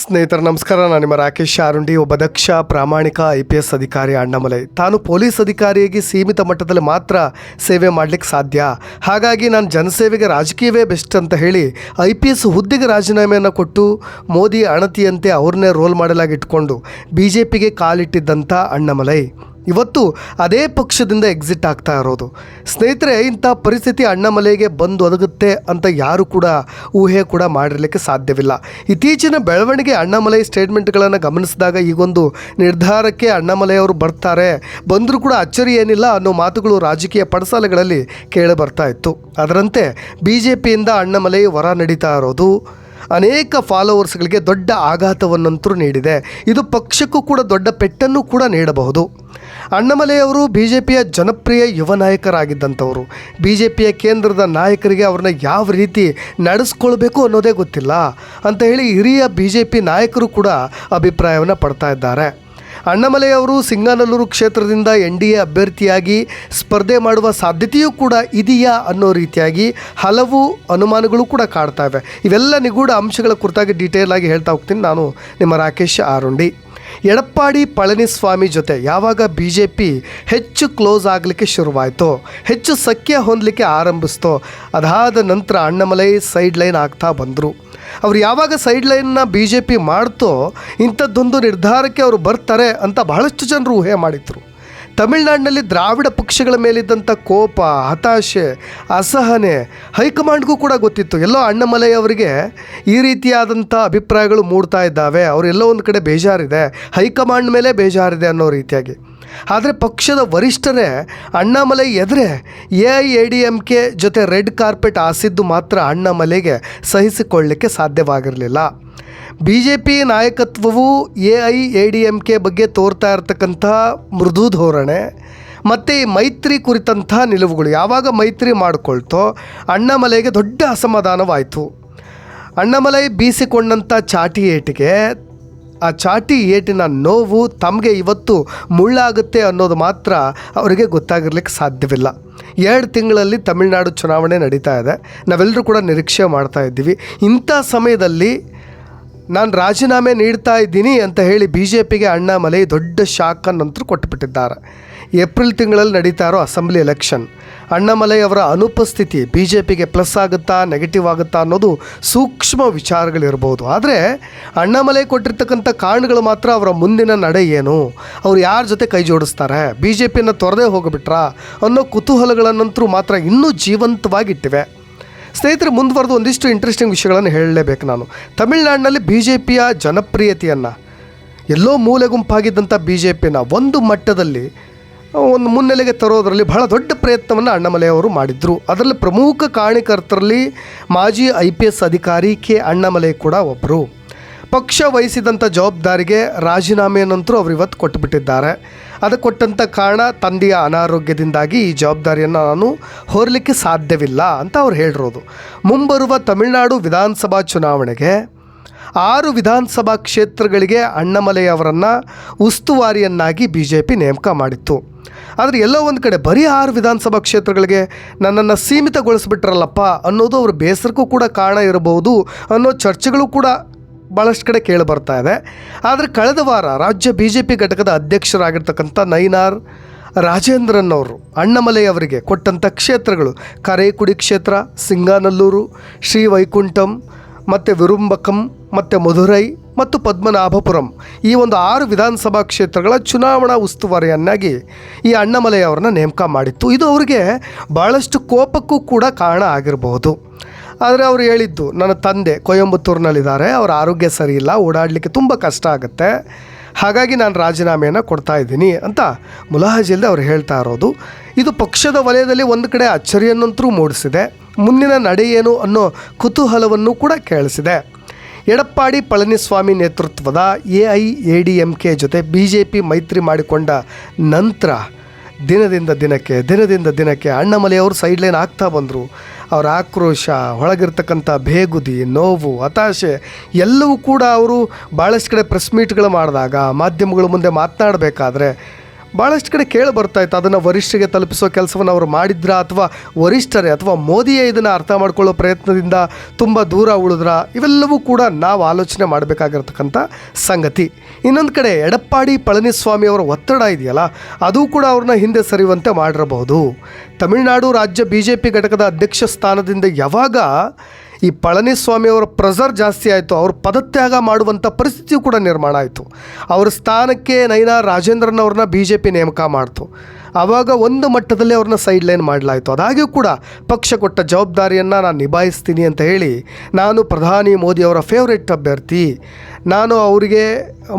ಸ್ನೇಹಿತರೆ, ನಮಸ್ಕಾರ. ನಾನು ನಿಮ್ಮ ರಾಕೇಶ್ ಶಾರುಂಡಿ. ಒಬ್ಬ ದಕ್ಷ, ಪ್ರಾಮಾಣಿಕ ಐ ಪಿ ಎಸ್ ಅಧಿಕಾರಿ ಅಣ್ಣಮಲೈ. ತಾನು ಪೊಲೀಸ್ ಅಧಿಕಾರಿಯಾಗಿ ಸೀಮಿತ ಮಟ್ಟದಲ್ಲಿ ಮಾತ್ರ ಸೇವೆ ಮಾಡಲಿಕ್ಕೆ ಸಾಧ್ಯ. ಹಾಗಾಗಿ ನಾನು ಜನಸೇವೆಗೆ ರಾಜಕೀಯವೇ ಬೆಸ್ಟ್ ಅಂತ ಹೇಳಿ ಐ ಪಿ ಎಸ್ ಹುದ್ದೆಗೆ ರಾಜೀನಾಮೆಯನ್ನು ಕೊಟ್ಟು ಮೋದಿ ಅಣತಿಯಂತೆ ಅವ್ರನ್ನೇ ರೋಲ್ ಮಾಡಲಾಗಿ ಇಟ್ಕೊಂಡು ಬಿ ಜೆ ಪಿಗೆ ಕಾಲಿಟ್ಟಿದ್ದಂಥ ಅಣ್ಣಾಮಲೈ. ಇವತ್ತು ಅದೇ ಪಕ್ಷದಿಂದ ಎಕ್ಸಿಟ್ ಆಗ್ತಾ ಇರೋದು. ಸ್ನೇಹಿತರೆ, ಇಂಥ ಪರಿಸ್ಥಿತಿ ಅಣ್ಣಮಲೆಗೆ ಬಂದು ಒದಗುತ್ತೆ ಅಂತ ಯಾರು ಕೂಡ ಊಹೆ ಕೂಡ ಮಾಡಿರಲಿಕ್ಕೆ ಸಾಧ್ಯವಿಲ್ಲ. ಇತ್ತೀಚಿನ ಬೆಳವಣಿಗೆ ಅಣ್ಣಮಲೈ ಸ್ಟೇಟ್ಮೆಂಟ್ಗಳನ್ನು ಗಮನಿಸಿದಾಗ ಈಗೊಂದು ನಿರ್ಧಾರಕ್ಕೆ ಅಣ್ಣಮಲೆಯವರು ಬರ್ತಾರೆ. ಬಂದರೂ ಕೂಡ ಅಚ್ಚರಿ ಏನಿಲ್ಲ ಅನ್ನೋ ಮಾತುಗಳು ರಾಜಕೀಯ ಪಡಸಾಲೆಗಳಲ್ಲಿ ಕೇಳಿ ಬರ್ತಾ ಇತ್ತು. ಅದರಂತೆ ಬಿ ಜೆ ಪಿಯಿಂದ ಅಣ್ಣಮಲೈ ಹೊರ ನಡೀತಾ ಇರೋದು ಅನೇಕ ಫಾಲೋವರ್ಸ್ಗಳಿಗೆ ದೊಡ್ಡ ಆಘಾತವನ್ನಂತರೂ ನೀಡಿದೆ. ಇದು ಪಕ್ಷಕ್ಕೂ ಕೂಡ ದೊಡ್ಡ ಪೆಟ್ಟನ್ನು ಕೂಡ ನೀಡಬಹುದು. ಅಣ್ಣಾಮಲೆಯವರು ಬಿ ಜೆ ಪಿಯ ಜನಪ್ರಿಯ ಯುವ ನಾಯಕರಾಗಿದ್ದಂಥವರು. ಬಿ ಜೆ ಪಿಯ ಕೇಂದ್ರದ ನಾಯಕರಿಗೆ ಅವ್ರನ್ನ ಯಾವ ರೀತಿ ನಡೆಸ್ಕೊಳ್ಬೇಕು ಅನ್ನೋದೇ ಗೊತ್ತಿಲ್ಲ ಅಂತ ಹೇಳಿ ಹಿರಿಯ ಬಿ ಜೆ ಪಿ ನಾಯಕರು ಕೂಡ ಅಭಿಪ್ರಾಯವನ್ನು ಪಡ್ತಾ ಇದ್ದಾರೆ. ಅಣ್ಣಮಲೆಯವರು ಸಿಂಗಾನಲ್ಲೂರು ಕ್ಷೇತ್ರದಿಂದ ಎನ್ ಡಿ ಎ ಅಭ್ಯರ್ಥಿಯಾಗಿ ಸ್ಪರ್ಧೆ ಮಾಡುವ ಸಾಧ್ಯತೆಯೂ ಕೂಡ ಇದೆಯಾ ಅನ್ನೋ ರೀತಿಯಾಗಿ ಹಲವು ಅನುಮಾನಗಳು ಕೂಡ ಕಾಡ್ತಾ ಇವೆ. ಇವೆಲ್ಲ ನಿಗೂಢ ಅಂಶಗಳ ಕುರಿತಾಗಿ ಡೀಟೇಲ್ ಆಗಿ ಹೇಳ್ತಾ ಹೋಗ್ತೀನಿ. ನಾನು ನಿಮ್ಮ ರಾಕೇಶ್ ಆರುಂಡಿ. ಎಡಪ್ಪಾಡಿ ಪಳನಿಸ್ವಾಮಿ ಜೊತೆ ಯಾವಾಗ ಬಿ ಜೆ ಪಿ ಹೆಚ್ಚು ಕ್ಲೋಸ್ ಆಗಲಿಕ್ಕೆ ಶುರುವಾಯಿತು, ಹೆಚ್ಚು ಸಖ್ಯ ಹೊಂದಲಿಕ್ಕೆ ಆರಂಭಿಸ್ತೋ, ಅದಾದ ನಂತರ ಅಣ್ಣಮಲೈ ಸೈಡ್ ಲೈನ್ ಆಗ್ತಾ ಬಂದರು. ಅವ್ರು ಯಾವಾಗ ಸೈಡ್ ಲೈನ್ನ ಬಿ ಜೆ ಪಿ ಮಾಡ್ತೋ, ಇಂಥದ್ದೊಂದು ನಿರ್ಧಾರಕ್ಕೆ ಅವರು ಬರ್ತಾರೆ ಅಂತ ಬಹಳಷ್ಟು ಜನರು ಊಹೆ ಮಾಡಿದ್ರು. ತಮಿಳುನಾಡಿನಲ್ಲಿ ದ್ರಾವಿಡ ಪಕ್ಷಗಳ ಮೇಲಿದ್ದಂಥ ಕೋಪ, ಹತಾಶೆ, ಅಸಹನೆ ಹೈಕಮಾಂಡ್ಗೂ ಕೂಡ ಗೊತ್ತಿತ್ತು. ಎಲ್ಲೋ ಅಣ್ಣಮಲೈ ಅವರಿಗೆ ಈ ರೀತಿಯಾದಂಥ ಅಭಿಪ್ರಾಯಗಳು ಮೂಡ್ತಾ ಇದ್ದಾವೆ. ಅವರೆಲ್ಲೋ ಒಂದು ಕಡೆ ಬೇಜಾರಿದೆ. ಹೈಕಮಾಂಡ್ ಮೇಲೆ ಬೇಜಾರಿದೆ ಅನ್ನೋ ರೀತಿಯಾಗಿ. ಆದರೆ ಪಕ್ಷದ ವರಿಷ್ಠರೇ Annamalai ಎದುರೆ A I A D M K ಜೊತೆ ರೆಡ್ ಕಾರ್ಪೆಟ್ ಹಾಸಿದ್ದು ಮಾತ್ರ ಅಣ್ಣಾಮಲೈಗೆ ಸಹಿಸಿಕೊಳ್ಳಲಿಕ್ಕೆ ಸಾಧ್ಯವಾಗಿರಲಿಲ್ಲ. B J P ನಾಯಕತ್ವವು A I A D M K ಬಗ್ಗೆ ತೋರ್ತಾ ಇರತಕ್ಕಂಥ ಮೃದು ಧೋರಣೆ. ಮತ್ತು ಈ ಮೈತ್ರಿ ಕುರಿತಂಥ ನಿಲುವುಗಳು ಯಾವಾಗ ಮೈತ್ರಿ ಮಾಡಿಕೊಳ್ತೋ ಅಣ್ಣಾಮಲೈಗೆ ದೊಡ್ಡ ಅಸಮಾಧಾನವಾಯಿತು. ಅಣ್ಣಾಮಲೈ ಬೀಸಿಕೊಂಡಂಥ ಚಾಟಿ ಏಟಿಗೆ, ಆ ಚಾಟಿ ಏಟಿನ ನೋವು ತಮಗೆ ಇವತ್ತು ಮುಳ್ಳಾಗುತ್ತೆ ಅನ್ನೋದು ಮಾತ್ರ ಅವರಿಗೆ ಗೊತ್ತಾಗಿರ್ಲಿಕ್ಕೆ ಸಾಧ್ಯವಿಲ್ಲ. ಎರಡು ತಿಂಗಳಲ್ಲಿ ತಮಿಳುನಾಡು ಚುನಾವಣೆ ನಡೀತಾ ಇದೆ. ನಾವೆಲ್ಲರೂ ಕೂಡ ನಿರೀಕ್ಷೆ ಮಾಡ್ತಾ ಇದ್ದೀವಿ. ಇಂಥ ಸಮಯದಲ್ಲಿ ನಾನು ರಾಜೀನಾಮೆ ನೀಡ್ತಾ ಇದ್ದೀನಿ ಅಂತ ಹೇಳಿ ಬಿ ಜೆ ಪಿಗೆ ಅಣ್ಣಾಮಲೈ ದೊಡ್ಡ ಶಾಕನ್ನಂತರೂ ಕೊಟ್ಟುಬಿಟ್ಟಿದ್ದಾರೆ ಏಪ್ರಿಲ್ ತಿಂಗಳಲ್ಲಿ ನಡೀತಾ ಇರೋ ಅಸೆಂಬ್ಲಿ ಎಲೆಕ್ಷನ್. ಅಣ್ಣಾಮಲೈ ಅವರ ಅನುಪಸ್ಥಿತಿ ಬಿ ಜೆ ಪಿಗೆ ಪ್ಲಸ್ ಆಗುತ್ತಾ, ನೆಗೆಟಿವ್ ಆಗುತ್ತಾ ಅನ್ನೋದು ಸೂಕ್ಷ್ಮ ವಿಚಾರಗಳಿರ್ಬೋದು. ಆದರೆ ಅಣ್ಣಾಮಲೈ ಕೊಟ್ಟಿರ್ತಕ್ಕಂಥ ಕಾರಣಗಳು ಮಾತ್ರ ಅವರ ಮುಂದಿನ ನಡೆ ಏನು? ಅವ್ರು ಯಾರ ಜೊತೆ ಕೈ ಜೋಡಿಸ್ತಾರೆ? ಬಿ ಜೆ ಪಿಯನ್ನು ತೊರೆದೇ ಹೋಗಿಬಿಟ್ರಾ ಅನ್ನೋ ಕುತೂಹಲಗಳನ್ನಂತರೂ ಮಾತ್ರ ಇನ್ನೂ ಜೀವಂತವಾಗಿಟ್ಟಿವೆ. ಸ್ನೇಹಿತರೆ ಮುಂದುವರೆದು ಒಂದಿಷ್ಟು ಇಂಟ್ರೆಸ್ಟಿಂಗ್ ವಿಷಯಗಳನ್ನು ಹೇಳಲೇಬೇಕು ನಾನು. ತಮಿಳುನಾಡಿನಲ್ಲಿ ಬಿ ಜೆ ಪಿಯ ಜನಪ್ರಿಯತೆಯನ್ನು, ಎಲ್ಲೋ ಮೂಲೆ ಗುಂಪಾಗಿದ್ದಂಥ ಬಿ ಜೆ ಪಿನ ಒಂದು ಮಟ್ಟದಲ್ಲಿ, ಒಂದು ಮುನ್ನೆಲೆಗೆ ತರೋದರಲ್ಲಿ ಬಹಳ ದೊಡ್ಡ ಪ್ರಯತ್ನವನ್ನು ಅಣ್ಣಮಲೆಯವರು ಮಾಡಿದರು. ಅದರಲ್ಲಿ ಪ್ರಮುಖ ಕಾರಣಕರ್ತರಲ್ಲಿ ಮಾಜಿ ಐ ಪಿ ಎಸ್ ಅಧಿಕಾರಿ ಕೆ. ಅಣ್ಣಾಮಲೈ ಕೂಡ ಒಬ್ಬರು ಪಕ್ಷ ವಹಿಸಿದಂಥ ಜವಾಬ್ದಾರಿಗೆ ರಾಜೀನಾಮೆಯನ್ನಂತರೂ ಅವರು ಇವತ್ತು ಕೊಟ್ಟುಬಿಟ್ಟಿದ್ದಾರೆ ಅದಕ್ಕೆ ಕೊಟ್ಟಂಥ ಕಾರಣ ತಂದೆಯ ಅನಾರೋಗ್ಯದಿಂದಾಗಿ ಈ ಜವಾಬ್ದಾರಿಯನ್ನು ನಾನು ಹೊರಲಿಕ್ಕೆ ಸಾಧ್ಯವಿಲ್ಲ ಅಂತ ಅವ್ರು ಹೇಳಿರೋದು. ಮುಂಬರುವ ತಮಿಳುನಾಡು ವಿಧಾನಸಭಾ ಚುನಾವಣೆಗೆ ಆರು ವಿಧಾನಸಭಾ ಕ್ಷೇತ್ರಗಳಿಗೆ ಅಣ್ಣಮಲೈ ಅವರನ್ನು ಉಸ್ತುವಾರಿಯನ್ನಾಗಿ ಬಿ ಜೆ ಪಿ ನೇಮಕ ಮಾಡಿತ್ತು. ಆದರೆ ಎಲ್ಲೋ ಒಂದು ಕಡೆ ಬರೀ ಆರು ವಿಧಾನಸಭಾ ಕ್ಷೇತ್ರಗಳಿಗೆ ನನ್ನನ್ನು ಸೀಮಿತಗೊಳಿಸ್ಬಿಟ್ರಲ್ಲಪ್ಪ ಅನ್ನೋದು ಅವ್ರ ಬೇಸರಕ್ಕೂ ಕೂಡ ಕಾರಣ ಇರಬಹುದು ಅನ್ನೋ ಚರ್ಚೆಗಳು ಕೂಡ ಭಾಳಷ್ಟು ಕಡೆ ಕೇಳಿ ಬರ್ತಾ ಇದೆ. ಆದರೆ ಕಳೆದ ವಾರ ರಾಜ್ಯ ಬಿ ಜೆ ಪಿ ಘಟಕದ ಅಧ್ಯಕ್ಷರಾಗಿರ್ತಕ್ಕಂಥ ನೈನಾರ್ ರಾಜೇಂದ್ರನ್ ಅವರು, ಅಣ್ಣಮಲೈ ಅವರಿಗೆ ಕೊಟ್ಟಂಥ ಕ್ಷೇತ್ರಗಳು ಕರೇಕುಡಿ ಕ್ಷೇತ್ರ, ಸಿಂಗಾನಲ್ಲೂರು ಶ್ರೀ ವೈಕುಂಠಂ ಮತ್ತು ವಿರುಂಬಕಂ, ಮತ್ತು ಮಧುರೈ, ಮತ್ತು ಪದ್ಮನಾಭಪುರಂ ಈ ಒಂದು ಆರು ವಿಧಾನಸಭಾ ಕ್ಷೇತ್ರಗಳ ಚುನಾವಣಾ ಉಸ್ತುವಾರಿಯನ್ನಾಗಿ ಈ ಅಣ್ಣಾಮಲೈ ಅವರನ್ನ ನೇಮಕ ಮಾಡಿತ್ತು. ಇದು ಅವರಿಗೆ ಭಾಳಷ್ಟು ಕೋಪಕ್ಕೂ ಕೂಡ ಕಾರಣ ಆಗಿರಬಹುದು ಆದರೆ ಅವರು ಹೇಳಿದ್ದು, ನನ್ನ ತಂದೆ ಕೊಯಂಬತ್ತೂರಿನಲ್ಲಿದ್ದಾರೆ, ಅವರ ಆರೋಗ್ಯ ಸರಿ ಇಲ್ಲ, ಓಡಾಡಲಿಕ್ಕೆ ತುಂಬ ಕಷ್ಟ ಆಗುತ್ತೆ, ಹಾಗಾಗಿ ನಾನು ರಾಜೀನಾಮೆಯನ್ನು ಕೊಡ್ತಾ ಇದ್ದೀನಿ ಅಂತ ಮುಲಾಹಜಿಲ್ದೆ ಅವರು ಹೇಳ್ತಾ ಇರೋದು. ಇದು ಪಕ್ಷದ ವಲಯದಲ್ಲಿ ಒಂದು ಕಡೆ ಅಚ್ಚರಿಯನ್ನಂತರೂ ಮೂಡಿಸಿದೆ, ಮುಂದಿನ ನಡೆ ಏನು ಅನ್ನೋ ಕುತೂಹಲವನ್ನು ಕೂಡ ಕೇಳಿಸಿದೆ. ಎಡಪ್ಪಾಡಿ ಪಳನಿಸ್ವಾಮಿ ನೇತೃತ್ವದ A I A D M K ಜೊತೆ ಬಿ ಜೆ ಪಿ ಮೈತ್ರಿ ಮಾಡಿಕೊಂಡ ನಂತರ ದಿನದಿಂದ ದಿನಕ್ಕೆ ದಿನದಿಂದ ದಿನಕ್ಕೆ ಅಣ್ಣಮಲೆಯವರು ಸೈಡ್ಲೈನ್ ಸೈಡ್ ಲೈನ್ ಆಗ್ತಾ ಬಂದರು. ಅವರ ಆಕ್ರೋಶ, ಒಳಗಿರ್ತಕ್ಕಂಥ ಬೇಗುದಿ, ನೋವು, ಹತಾಶೆ ಎಲ್ಲವೂ ಕೂಡ ಅವರು ಭಾಳಷ್ಟು ಕಡೆ ಪ್ರೆಸ್ ಮೀಟ್ಗಳು ಮಾಡಿದಾಗ, ಮಾಧ್ಯಮಗಳ ಮುಂದೆ ಮಾತನಾಡಬೇಕಾದ್ರೆ ಭಾಳಷ್ಟು ಕಡೆ ಕೇಳಿ ಬರ್ತಾ ಇತ್ತು. ಅದನ್ನು ವರಿಷ್ಠರಿಗೆ ತಲುಪಿಸೋ ಕೆಲಸವನ್ನು ಅವರು ಮಾಡಿದ್ರಾ ಅಥವಾ ವರಿಷ್ಠರೇ ಅಥವಾ ಮೋದಿಯೇ ಇದನ್ನು ಅರ್ಥ ಮಾಡ್ಕೊಳ್ಳೋ ಪ್ರಯತ್ನದಿಂದ ತುಂಬ ದೂರ ಉಳಿದ್ರ? ಇವೆಲ್ಲವೂ ಕೂಡ ನಾವು ಆಲೋಚನೆ ಮಾಡಬೇಕಾಗಿರ್ತಕ್ಕಂಥ ಸಂಗತಿ. ಇನ್ನೊಂದು ಕಡೆ ಎಡಪ್ಪಾಡಿ ಪಳನಿಸ್ವಾಮಿ ಅವರ ಒತ್ತಡ ಇದೆಯಲ್ಲ, ಅದು ಕೂಡ ಅವ್ರನ್ನ ಹಿಂದೆ ಸರಿಯುವಂತೆ ಮಾಡಿರಬಹುದು. ತಮಿಳುನಾಡು ರಾಜ್ಯ ಬಿ ಘಟಕದ ಅಧ್ಯಕ್ಷ ಸ್ಥಾನದಿಂದ ಯಾವಾಗ ಈ ಪಳನಿಸ್ವಾಮಿಯವರ ಪ್ರೆಸರ್ ಜಾಸ್ತಿ ಆಯಿತು, ಅವರು ಪದತ್ಯಾಗ ಮಾಡುವಂಥ ಪರಿಸ್ಥಿತಿಯು ಕೂಡ ನಿರ್ಮಾಣ ಆಯಿತು. ಅವ್ರ ಸ್ಥಾನಕ್ಕೆ ನೈನಾ ರಾಜೇಂದ್ರನ್ ಅವ್ರನ್ನ ಬಿ ಜೆ ಪಿ ನೇಮಕ ಮಾಡ್ತು. ಆವಾಗ ಒಂದು ಮಟ್ಟದಲ್ಲಿ ಅವ್ರನ್ನ ಸೈಡ್ ಲೈನ್ ಮಾಡಲಾಯಿತು. ಅದಾಗ್ಯೂ ಕೂಡ ಪಕ್ಷ ಕೊಟ್ಟ ಜವಾಬ್ದಾರಿಯನ್ನು ನಾನು ನಿಭಾಯಿಸ್ತೀನಿ ಅಂತ ಹೇಳಿ ನಾನು ಪ್ರಧಾನಿ ಮೋದಿ ಅವರ ಫೇವ್ರೆಟ್ ಅಭ್ಯರ್ಥಿ. ನಾನು ಅವರಿಗೆ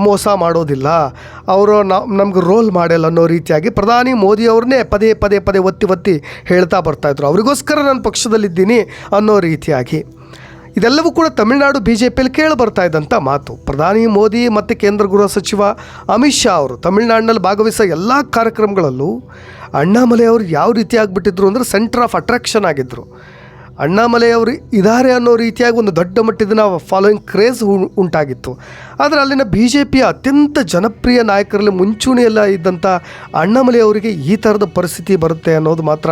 ಮೋಸ ಮಾಡೋದಿಲ್ಲ. ಅವರು ನಮ್ಗೆ ರೋಲ್ ಮಾಡೆಲ್ ಅನ್ನೋ ರೀತಿಯಾಗಿ ಪ್ರಧಾನಿ ಮೋದಿ ಅವ್ರನ್ನೇ ಪದೇ ಪದೇ ಪದೇ ಒತ್ತಿ ಒತ್ತಿ ಹೇಳ್ತಾ ಬರ್ತಾಯಿದ್ರು ಅವರಿಗೋಸ್ಕರ ನಾನು ಪಕ್ಷದಲ್ಲಿದ್ದೀನಿ ಅನ್ನೋ ರೀತಿಯಾಗಿ. ಇದೆಲ್ಲವೂ ಕೂಡ ತಮಿಳುನಾಡು ಬಿಜೆಪಿಯಲ್ಲಿ ಕೇಳಿ ಬರ್ತಾ ಇದ್ದಂಥ ಮಾತು. ಪ್ರಧಾನಿ ಮೋದಿ ಮತ್ತು ಕೇಂದ್ರ ಗೃಹ ಸಚಿವ ಅಮಿತ್ ಶಾ ಅವರು ತಮಿಳುನಾಡಿನಲ್ಲಿ ಭಾಗವಹಿಸೋ ಎಲ್ಲ ಕಾರ್ಯಕ್ರಮಗಳಲ್ಲೂ ಅಣ್ಣಾಮಲೆ ಅವರು ಯಾವ ರೀತಿ ಆಗಿಬಿಟ್ಟಿದ್ರು ಅಂದರೆ ಸೆಂಟರ್ ಆಫ್ ಅಟ್ರಾಕ್ಷನ್ ಆಗಿದ್ದರು ಅಣ್ಣಾಮಲೆ ಅವರು ಇದಾರೆ ಅನ್ನೋ ರೀತಿಯಾಗಿ ಒಂದು ದೊಡ್ಡ ಮಟ್ಟದ ಫಾಲೋಯಿಂಗ್ ಕ್ರೇಜ್ ಉಂಟಾಗಿತ್ತು. ಆದರೆ ಅಲ್ಲಿನ ಬಿ ಜೆ ಪಿಯ ಅತ್ಯಂತ ಜನಪ್ರಿಯ ನಾಯಕರಲ್ಲಿ ಮುಂಚೂಣಿಯಲ್ಲ ಇದ್ದಂಥ ಅಣ್ಣಾಮಲೆ ಅವರಿಗೆ ಈ ಥರದ ಪರಿಸ್ಥಿತಿ ಬರುತ್ತೆ ಅನ್ನೋದು ಮಾತ್ರ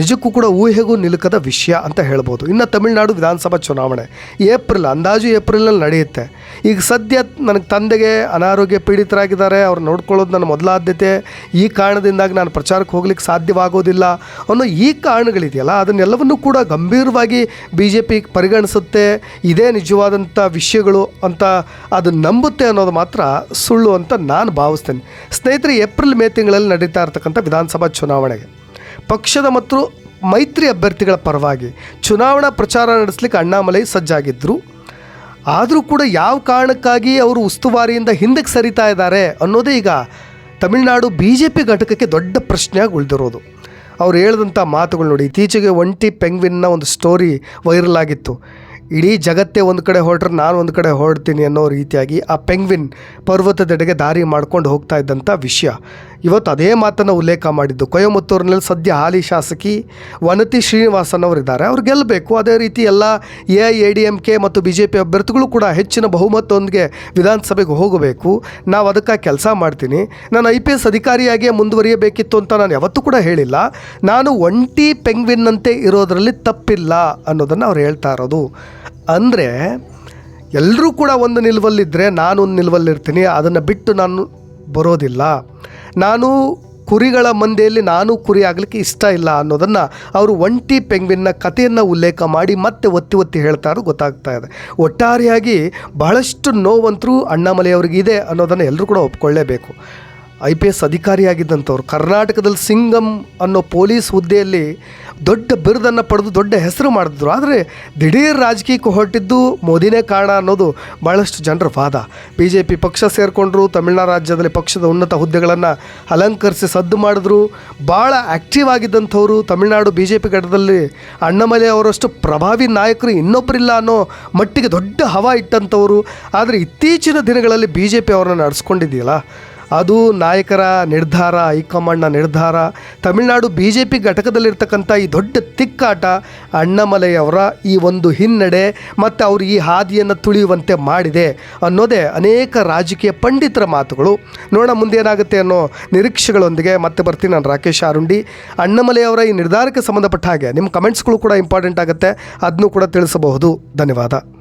ನಿಜಕ್ಕೂ ಕೂಡ ಊಹೆಗೂ ನಿಲುಕದ ವಿಷಯ ಅಂತ ಹೇಳ್ಬೋದು. ಇನ್ನು ತಮಿಳುನಾಡು ವಿಧಾನಸಭಾ ಚುನಾವಣೆ. ಏಪ್ರಿಲ್, ಅಂದಾಜು ಏಪ್ರಿಲಲ್ಲಿ ನಡೆಯುತ್ತೆ. ಈಗ ಸದ್ಯ ನನಗೆ ತಂದೆಗೆ ಅನಾರೋಗ್ಯ ಪೀಡಿತರಾಗಿದ್ದಾರೆ, ಅವ್ರು ನೋಡ್ಕೊಳ್ಳೋದು ನನ್ನ ಮೊದಲ ಆದ್ಯತೆ. ಈ ಕಾರಣದಿಂದಾಗಿ ನಾನು ಪ್ರಚಾರಕ್ಕೆ ಹೋಗ್ಲಿಕ್ಕೆ ಸಾಧ್ಯವಾಗೋದಿಲ್ಲ ಅನ್ನೋ ಈ ಕಾರಣಗಳಿದೆಯಲ್ಲ, ಅದನ್ನೆಲ್ಲವನ್ನೂ ಕೂಡ ಗಂಭೀರವಾಗಿ ಬಿ ಜೆ ಪಿ ಪರಿಗಣಿಸುತ್ತೆ. ಇದೇ ನಿಜವಾದಂಥ ವಿಷಯಗಳು ಅಂತ ಅದು ನಂಬುತ್ತೆ ಅನ್ನೋದು ಮಾತ್ರ ಸುಳ್ಳು ಅಂತ ನಾನು ಭಾವಿಸ್ತೇನೆ. ಸ್ನೇಹಿತರೆ, ಏಪ್ರಿಲ್ ಮೇ ತಿಂಗಳಲ್ಲಿ ನಡೀತಾ ಇರ್ತಕ್ಕಂಥ ವಿಧಾನಸಭಾ ಚುನಾವಣೆಗೆ. ಪಕ್ಷದ ಮತ್ತು ಮೈತ್ರಿ ಅಭ್ಯರ್ಥಿಗಳ ಪರವಾಗಿ ಚುನಾವಣಾ ಪ್ರಚಾರ ನಡೆಸಲಿಕ್ಕೆ ಅಣ್ಣಾಮಲೈ ಸಜ್ಜಾಗಿದ್ದರು ಆದರೂ ಕೂಡ ಯಾವ ಕಾರಣಕ್ಕಾಗಿ ಅವರು ಉಸ್ತುವಾರಿಯಿಂದ ಹಿಂದಕ್ಕೆ ಸರಿತಾ ಇದ್ದಾರೆ ಅನ್ನೋದೇ ಈಗ ತಮಿಳುನಾಡು ಬಿ ಜೆ ಪಿ ಘಟಕಕ್ಕೆ ದೊಡ್ಡ ಪ್ರಶ್ನೆಯಾಗಿ ಉಳಿದಿರೋದು. ಅವ್ರು ಹೇಳಿದಂಥ ಮಾತುಗಳು ನೋಡಿ, ಇತ್ತೀಚೆಗೆ ಒಂಟಿ ಪೆಂಗ್ವಿನ್ನ ಒಂದು ಸ್ಟೋರಿ ವೈರಲ್ ಆಗಿತ್ತು. ಇಡೀ ಜಗತ್ತೇ ಒಂದು ಕಡೆ ಹೊರಟ್ರೆ ನಾನು ಒಂದು ಕಡೆ ಹೊರಡ್ತೀನಿ ಅನ್ನೋ ರೀತಿಯಾಗಿ ಆ ಪೆಂಗ್ವಿನ್ ಪರ್ವತದೆಡೆಗೆ ದಾರಿ ಮಾಡ್ಕೊಂಡು ಹೋಗ್ತಾ ಇದ್ದಂಥ ವಿಷಯ. ಇವತ್ತು ಅದೇ ಮಾತನ್ನು ಉಲ್ಲೇಖ ಮಾಡಿದ್ದು. ಕೊಯಮತ್ತೂರಿನಲ್ಲಿ ಸದ್ಯ ಹಾಲಿ ಶಾಸಕಿ ವನತಿ ಶ್ರೀನಿವಾಸನ್ ಅವರಿದ್ದಾರೆ ಅವ್ರು ಗೆಲ್ಲಬೇಕು. ಅದೇ ರೀತಿ ಎಲ್ಲ A I A D M K ಮತ್ತು ಬಿ ಜೆ ಪಿ ಅಭ್ಯರ್ಥಿಗಳು ಕೂಡ ಹೆಚ್ಚಿನ ಬಹುಮತದೊಂದಿಗೆ ವಿಧಾನಸಭೆಗೆ ಹೋಗಬೇಕು. ನಾವು ಅದಕ್ಕೆ ಕೆಲಸ ಮಾಡ್ತೀನಿ. ನಾನು ಐ ಪಿ ಎಸ್ ಅಧಿಕಾರಿಯಾಗಿಯೇ ಮುಂದುವರಿಯಬೇಕಿತ್ತು ಅಂತ ನಾನು ಯಾವತ್ತೂ ಕೂಡ ಹೇಳಿಲ್ಲ. ನಾನು ಒಂಟಿ ಪೆಂಗ್ವಿನ್ನಂತೆ ಇರೋದರಲ್ಲಿ ತಪ್ಪಿಲ್ಲ ಅನ್ನೋದನ್ನು ಅವ್ರು ಹೇಳ್ತಾ ಇರೋದು. ಅಂದರೆ ಎಲ್ಲರೂ ಕೂಡ ಒಂದು ನಿಲುವಲ್ಲಿದ್ದರೆ ನಾನು ಒಂದು ನಿಲುವಲ್ಲಿರ್ತೀನಿ. ಅದನ್ನು ಬಿಟ್ಟು ನಾನು ಬರೋದಿಲ್ಲ. ನಾನು ಕುರಿಗಳ ಮಂದೆಯಲ್ಲಿ ನಾನು ಕುರಿ ಆಗಲಿಕ್ಕೆ ಇಷ್ಟ ಇಲ್ಲ ಅನ್ನೋದನ್ನು ಅವರು ಒಂಟಿ ಪೆಂಗ್ವಿನ್ನ ಕಥೆಯನ್ನು ಉಲ್ಲೇಖ ಮಾಡಿ ಮತ್ತೆ ಒತ್ತಿ ಒತ್ತಿ ಹೇಳ್ತಾರೋ ಗೊತ್ತಾಗ್ತಾ ಇದೆ. ಒಟ್ಟಾರೆಯಾಗಿ ಬಹಳಷ್ಟು ನೋವಂತರೂ ಅಣ್ಣಾಮಲೈ ಇದೆ ಅನ್ನೋದನ್ನು ಎಲ್ಲರೂ ಕೂಡ ಒಪ್ಕೊಳ್ಳೇಬೇಕು. ಐ ಪಿ ಎಸ್ ಅಧಿಕಾರಿಯಾಗಿದ್ದಂಥವ್ರು. ಕರ್ನಾಟಕದಲ್ಲಿ ಸಿಂಗಮ್ ಅನ್ನೋ ಪೊಲೀಸ್ ಹುದ್ದೆಯಲ್ಲಿ ದೊಡ್ಡ ಬಿರುದನ್ನು ಪಡೆದು ದೊಡ್ಡ ಹೆಸರು ಮಾಡಿದ್ರು. ಆದರೆ ದಿಢೀರ್ ರಾಜಕೀಯಕ್ಕೆ ಹೊರಟಿದ್ದು ಮೋದಿನೇ ಕಾರಣ ಅನ್ನೋದು ಭಾಳಷ್ಟು ಜನರ ವಾದ. ಬಿ ಜೆ ಪಿ ಪಕ್ಷ ಸೇರಿಕೊಂಡ್ರು, ತಮಿಳುನಾಡು ರಾಜ್ಯದಲ್ಲಿ ಪಕ್ಷದ ಉನ್ನತ ಹುದ್ದೆಗಳನ್ನು ಅಲಂಕರಿಸಿ ಸದ್ದು ಮಾಡಿದ್ರು. ಭಾಳ ಆ್ಯಕ್ಟಿವ್ ಆಗಿದ್ದಂಥವ್ರು ತಮಿಳುನಾಡು ಬಿ ಜೆ ಪಿ ಘಟದಲ್ಲಿ ಅಣ್ಣಮಲೆ ಅವರಷ್ಟು ಪ್ರಭಾವಿ ನಾಯಕರು ಇನ್ನೊಬ್ಬರಿಲ್ಲ ಅನ್ನೋ ಮಟ್ಟಿಗೆ ದೊಡ್ಡ ಹವಾ ಇಟ್ಟಂಥವ್ರು. ಆದರೆ ಇತ್ತೀಚಿನ ದಿನಗಳಲ್ಲಿ ಬಿ ಜೆ ಪಿ ಅವರನ್ನು ನಡೆಸ್ಕೊಂಡಿದೆಯಲ್ಲ ಅದು ನಾಯಕರ ನಿರ್ಧಾರ, ಹೈಕಮಾಂಡ್ನ ನಿರ್ಧಾರ. ತಮಿಳುನಾಡು ಬಿ ಜೆ ಪಿ ಘಟಕದಲ್ಲಿರ್ತಕ್ಕಂಥ ಈ ದೊಡ್ಡ ತಿಕ್ಕಾಟ ಅಣ್ಣಮಲೆಯವರ ಈ ಒಂದು ಹಿನ್ನಡೆ ಮತ್ತು ಅವರು ಈ ಹಾದಿಯನ್ನು ತುಳಿಯುವಂತೆ ಮಾಡಿದೆ ಅನ್ನೋದೇ ಅನೇಕ ರಾಜಕೀಯ ಪಂಡಿತರ ಮಾತುಗಳು. ನೋಡೋಣ ಮುಂದೆ ಏನಾಗುತ್ತೆ ಅನ್ನೋ ನಿರೀಕ್ಷೆಗಳೊಂದಿಗೆ ಮತ್ತೆ ಬರ್ತೀನಿ ನಾನು ರಾಕೇಶ್ ಆರುಂಡಿ ಅಣ್ಣಮಲೆಯವರ ಈ ನಿರ್ಧಾರಕ್ಕೆ ಸಂಬಂಧಪಟ್ಟ ಹಾಗೆ ನಿಮ್ಮ ಕಮೆಂಟ್ಸ್ಗಳು ಕೂಡ ಇಂಪಾರ್ಟೆಂಟ್ ಆಗುತ್ತೆ. ಅದನ್ನು ಕೂಡ ತಿಳಿಸಬಹುದು. ಧನ್ಯವಾದ.